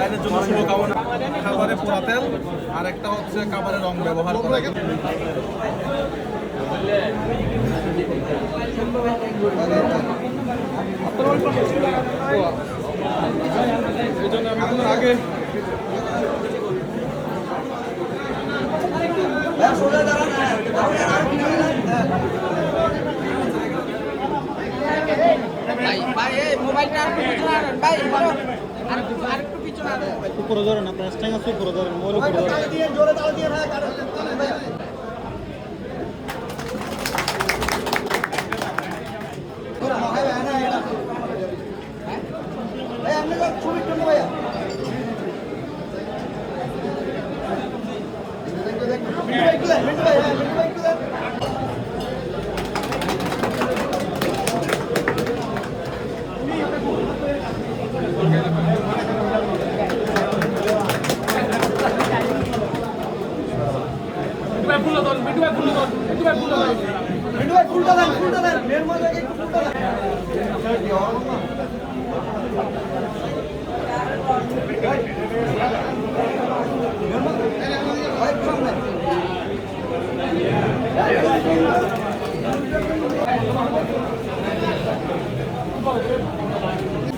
ডাইনের জন্য শুভকামনা। খাবারে পোড়া তেল, আর একটা হচ্ছে খাবারের রং ব্যবহার করা। মোবাইলটা আর। আর উপরে ধরেন আপনার স্ট্যাং আছে উপরে ধরেন মোবাইল উপরে ধরেন।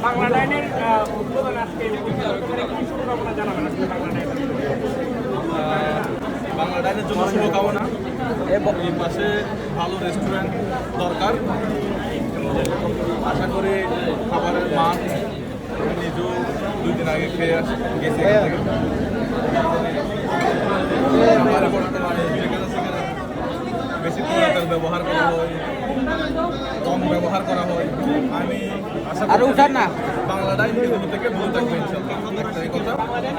বাংলা লাইনের উদ্বোধন আজকে কি শুভকামনা জানাবেন আজকে বাংলা লাইনের? বাংলা ডাইনের জন্য শুভকামনা। এই পাশে ভালো রেস্টুরেন্ট দরকার। আশা করি খাবারের মান নিজেও দুই দিন আগে খেয়ে গেছি এখান থেকে। খাবারের বর্তমানে যেখানে সেখানে বেশি পোড়া তেল ব্যবহার করা হয় কম ব্যবহার করা হয় আমি আশা আরে উঠান না। বাংলা ডাইন থেকে দূরে থাকবে একটাই কথা,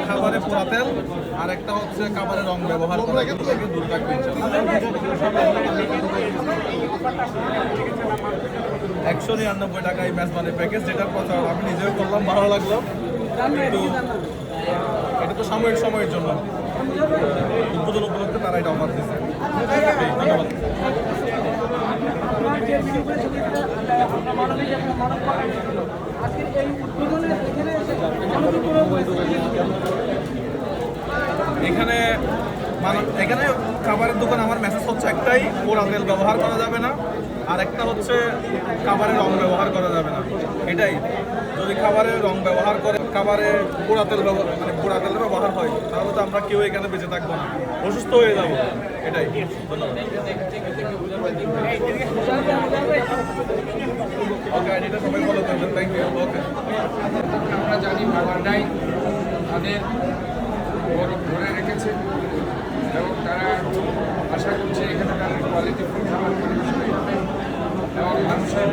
খাবারে পোড়া তেল, আর একটা হচ্ছে খাবারে রং ব্যবহার করা, এগুলো থেকে দূরে থাকবে একশো নিরানব্বই টাকা এই ম্যাচ মানে প্যাকেজ যেটার কথা আমি নিজেও করলাম, ভালো লাগল। এটা তো সাময়িক সময়ের জন্য। উদ্বোধন উপলক্ষে তারা এটা অফার দিচ্ছে এখানে এখানে খাবারের দোকান আমার মেসেজ হচ্ছে একটাই, পোড়া তেল ব্যবহার করা যাবে না, আর একটা হচ্ছে খাবারের রং ব্যবহার করা যাবে না। এটাই। যদি খাবারের রং ব্যবহার করে, খাবারে পোড়া তেল ব্যবহার মানে পোড়া তেল ব্যবহার হয়, তাহলে তো আমরা কেউ এখানে বেঁচে থাকব না। অসুস্থ হয়ে যাব। এটাই। ওকে আইডিটা সবাই ফলো করবেন থ্যাংক ইউ ওকে আমরা জানি বাংলাটাই তাদের গৌরব ধরে রেখেছে। এবং তারা আশা করছে এখানে তাদের কোয়ালিটি ফুড খাবার পরিবেশন হবে এবং মানুষের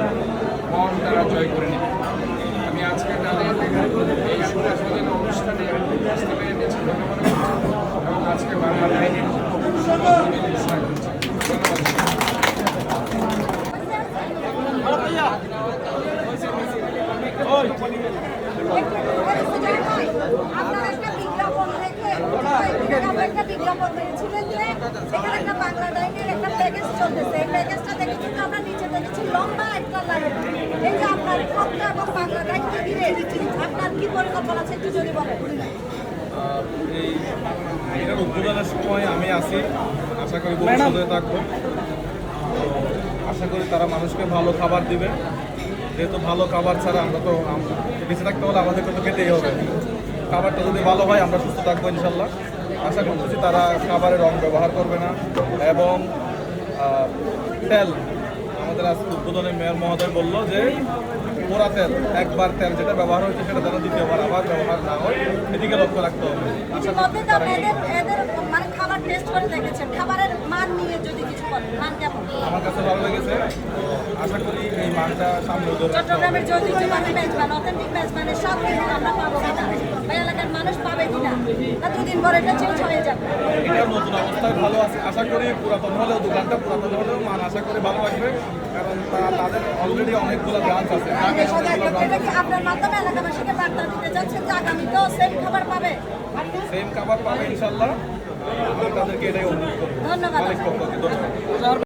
মন তারা জয় করে নেবে। আমি আজকে তাদের এই সুরাসোধন অনুষ্ঠানে আসতে পেরে নিয়েছি ধন্যবাদ। এবং আজকে বাংলা লাইনের ঘোষণা করছি ধন্যবাদ আপনার একটা বিজ্ঞাপন দেখে একটা বিজ্ঞাপন পেয়েছিলেন যে এখানে একটা বাংলা ডাইনের একটা প্যাকেজ চলতেছে এই প্যাকেজটা দেখে কিন্তু আমরা নিচে দেখেছি লম্বা একটা লাইন এই যে আপনার খপ্তা এবং বাংলা ডাইনকে ঘিরে আপনার কি পরিকল্পনা আছে একটু যদি বলেন? এই এটার উদ্বোধনের সময় আমি আছি। আশা করি ভবিষ্যতে থাকব। আশা করি তারা মানুষকে ভালো খাবার দিবে। যেহেতু ভালো খাবার ছাড়া আমরা তো বেঁচে থাকতে হলে আমাদেরকে তো খেতেই হবে। খাবারটা যদি ভালো হয় আমরা সুস্থ থাকব ইনশাল্লাহ। আশা করতেছি তারা খাবারের রং ব্যবহার করবে না। এবং তেল আমাদের আজকে উদ্বোধনে মেয়র মহোদয় বলল যে পোড়া তেল একবার তেল যেটা ব্যবহার হয়েছে সেটা যেন দ্বিতীয়বার আবার ব্যবহার না হয় এদিকে লক্ষ্য রাখতে হবে। আমার কাছে ভালো লেগেছে আশা করি এই মানটা সামনে ধরে রাখতে হবে। চট্টগ্রামের ঐতিহ্যবাহী মেজবান অথেন্টিক মেজবানের সব কিছু আমরা পাবো কিনা? এলাকার মানুষ পাবে কিনা? দুদিন পরে এটা চেঞ্জ হয়ে যাবে। এটা নতুন অবস্থায় ভালো আছে আশা করি পুরাতন হলেও দোকানটা পুরাতন হলেও মান আশা করি ভালো লাগবে কারণ তারা তাদের অলরেডি অনেকগুলো ব্রাঞ্চ আছে। আগে অনেকগুলো ব্রাঞ্চ এটা কি আপনার মাধ্যমে এলাকাবাসীকে বার্তা দিতে চাচ্ছেন যে আগামীতেও সেম খাবার পাবে? সেম খাবার পাবে ইনশাল্লাহ আমি তাদেরকে এটাই অনুরোধ করব। ধন্যবাদ।